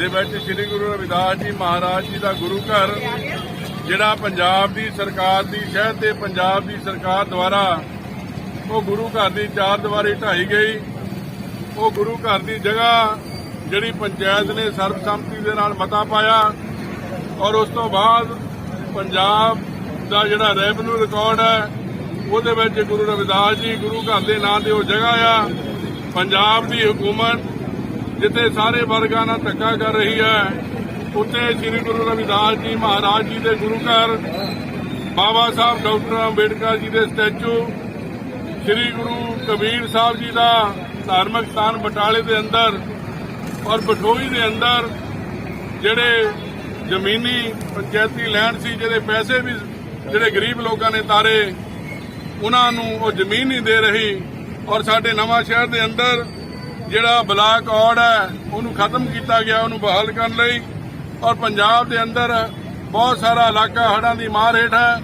ਦੇ ਵਿੱਚ ਸ੍ਰੀ ਗੁਰੂ ਰਵਿਦਾਸ ਜੀ ਮਹਾਰਾਜ ਜੀ ਦਾ ਗੁਰੂ ਘਰ, ਜਿਹੜਾ ਪੰਜਾਬ ਦੀ ਸਰਕਾਰ ਦੀ ਸ਼ਹਿਦ ਤੇ ਪੰਜਾਬ ਦੀ ਸਰਕਾਰ ਦੁਆਰਾ ਉਹ ਗੁਰੂ ਘਰ ਦੀ ਚਾਰ ਦੀਵਾਰੀ ਢਾਈ ਗਈ। ਉਹ ਗੁਰੂ ਘਰ ਦੀ ਜਗ੍ਹਾ ਜਿਹੜੀ ਪੰਚਾਇਤ ਨੇ ਸਰਬਸੰਮਤੀ ਦੇ ਨਾਲ ਮਤਾ ਪਾਇਆ ਔਰ ਉਸ ਤੋਂ ਬਾਅਦ ਪੰਜਾਬ ਦਾ ਜਿਹੜਾ ਰੈਵਨਿਊ ਰਿਕਾਰਡ ਹੈ, ਉਹਦੇ ਵਿੱਚ ਗੁਰੂ ਰਵਿਦਾਸ ਜੀ ਗੁਰੂ ਘਰ ਦੇ ਨਾਂ ਤੇ ਉਹ ਜਗ੍ਹਾ ਆ। ਪੰਜਾਬ ਦੀ ਹਕੂਮਤ ਜਿੱਥੇ ਸਾਰੇ ਵਰਗਾਂ ਨਾਲ ਧੱਕਾ ਕਰ ਰਹੀ ਹੈ, ਉੱਥੇ ਸ੍ਰੀ ਗੁਰੂ ਰਵਿਦਾਸ ਜੀ ਮਹਾਰਾਜ ਜੀ ਦੇ ਗੁਰੂ ਘਰ, ਬਾਬਾ ਸਾਹਿਬ ਡਾਕਟਰ ਅੰਬੇਡਕਰ ਜੀ ਦੇ ਸਟੈਚੂ, ਸ੍ਰੀ ਗੁਰੂ ਕਬੀਰ ਸਾਹਿਬ ਜੀ ਦਾ ਧਾਰਮਿਕ ਸਥਾਨ ਬਟਾਲੇ ਦੇ ਅੰਦਰ ਔਰ ਬਠੋਈ ਦੇ ਅੰਦਰ, ਜਿਹੜੇ ਜ਼ਮੀਨੀ ਪੰਚਾਇਤੀ ਲੈਂਡ ਸੀ ਜਿਹਦੇ ਪੈਸੇ ਵੀ, ਜਿਹੜੇ ਗਰੀਬ ਲੋਕਾਂ ਨੇ ਤਾਰੇ, ਉਹਨਾਂ ਨੂੰ ਉਹ ਜ਼ਮੀਨ ਨਹੀਂ ਦੇ ਰਹੀ ਔਰ ਸਾਡੇ ਨਵਾਂ ਸ਼ਹਿਰ ਦੇ ਅੰਦਰ ਜਿਹੜਾ ਬਲਾਕ ਔੜ ਹੈ, ਉਹਨੂੰ ਖਤਮ ਕੀਤਾ ਗਿਆ, ਉਹਨੂੰ ਬਹਾਲ ਕਰਨ ਲਈ। ਔਰ ਪੰਜਾਬ ਦੇ ਅੰਦਰ ਬਹੁਤ ਸਾਰਾ ਇਲਾਕਾ ਹੜ੍ਹਾਂ ਦੀ ਮਾਰ ਹੇਠ ਹੈ।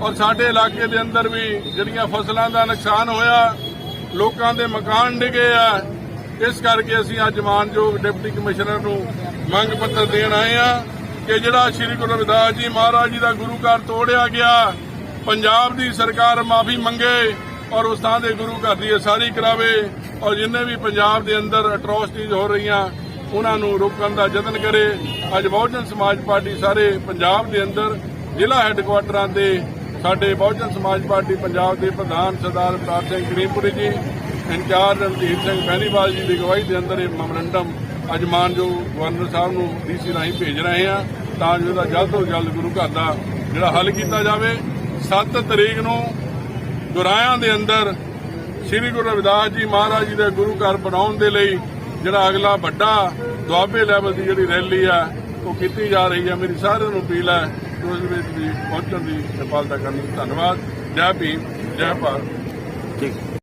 ਔਰ ਸਾਡੇ ਇਲਾਕੇ ਦੇ ਅੰਦਰ ਵੀ ਜਿਹੜੀਆਂ ਫਸਲਾਂ ਦਾ ਨੁਕਸਾਨ ਹੋਇਆ, ਲੋਕਾਂ ਦੇ ਮਕਾਨ ਡਿੱਗੇ ਆ। ਇਸ ਕਰਕੇ ਅਸੀਂ ਅੱਜ ਮਾਨਯੋਗ ਡਿਪਟੀ ਕਮਿਸ਼ਨਰ ਨੂੰ ਮੰਗ ਪੱਤਰ ਦੇਣ ਆਏ ਆ ਕਿ ਜਿਹੜਾ ਸ੍ਰੀ ਗੁਰੂ ਰਵਿਦਾਸ ਜੀ ਮਹਾਰਾਜ ਜੀ ਦਾ ਗੁਰੂ ਘਰ ਤੋੜਿਆ ਗਿਆ, ਪੰਜਾਬ ਦੀ ਸਰਕਾਰ ਮਾਫੀ ਮੰਗੇ। ਔਰ ਉਸ ਥਾਂ ਦੇ ਗੁਰੂ ਘਰ ਦੀ ਉਸਾਰੀ ਕਰਾਵੇ ਔਰ ਜਿੰਨੇ ਵੀ ਪੰਜਾਬ ਦੇ ਅੰਦਰ ਅਟਰੋਸਿਟੀਜ਼ ਹੋ ਰਹੀਆਂ, ਉਹਨਾਂ ਨੂੰ ਰੋਕਣ ਦਾ ਯਤਨ ਕਰੇ। ਅੱਜ ਬਹੁਜਨ ਸਮਾਜ ਪਾਰਟੀ ਸਾਰੇ ਪੰਜਾਬ ਦੇ ਅੰਦਰ ਜ਼ਿਲ੍ਹਾ ਹੈੱਡਕੁਆਟਰਾਂ ਤੇ ਸਾਡੇ ਬਹੁਜਨ ਸਮਾਜ ਪਾਰਟੀ ਪੰਜਾਬ ਦੇ ਪ੍ਰਧਾਨ ਸਰਦਾਰ ਪ੍ਰਤਾਪ ਸਿੰਘ ਕਰੀਮਪੁਰੀ ਜੀ, ਇੰਚਾਰਜ ਰਣਜੀਤ ਸਿੰਘ ਬੈਨੀਵਾਲ ਜੀ ਦੀ ਅਗਵਾਈ ਦੇ ਅੰਦਰ ਇਹ ਮੈਮੋਰੰਡਮ ਅੱਜ ਮਾਨਯੋਗ ਗਵਰਨਰ ਸਾਹਿਬ ਨੂੰ ਡੀਸੀ ਰਾਹੀਂ ਭੇਜ ਰਹੇ ਹਾਂ ਤਾਂ ਜੋ ਇਹਦਾ ਜਲਦ ਤੋਂ ਜਲਦ ਗੁਰੂ ਘਰ ਦਾ ਜਿਹੜਾ ਹੱਲ ਕੀਤਾ ਜਾਵੇ। 7 ਤਰੀਕ ਨੂੰ ਗੁਰਾਇਆਂ ਦੇ ਅੰਦਰ ਸ੍ਰੀ ਗੁਰੂ ਰਵਿਦਾਸ ਜੀ ਮਹਾਰਾਜ ਜੀ ਦੇ ਗੁਰੂ ਘਰ ਬਣਾਉਣ ਦੇ ਲਈ ਜਿਹੜਾ ਅਗਲਾ ਵੱਡਾ ਦੁਆਬੇ ਲੈਵਲ ਦੀ ਜਿਹੜੀ ਰੈਲੀ ਆ, ਉਹ ਕੀਤੀ ਜਾ ਰਹੀ ਹੈ ਮੇਰੀ ਸਾਰਿਆਂ ਨੂੰ ਅਪੀਲ ਹੈ ਕਿ ਉਸ ਵਿੱਚ ਵੀ ਪਹੁੰਚਣ ਦੀ ਕਿਰਪਾਲਤਾ ਕਰਨ ਧੰਨਵਾਦ। ਜੈ ਭੀਮ, ਜੈ ਭਾਰਤ। ਠੀਕ।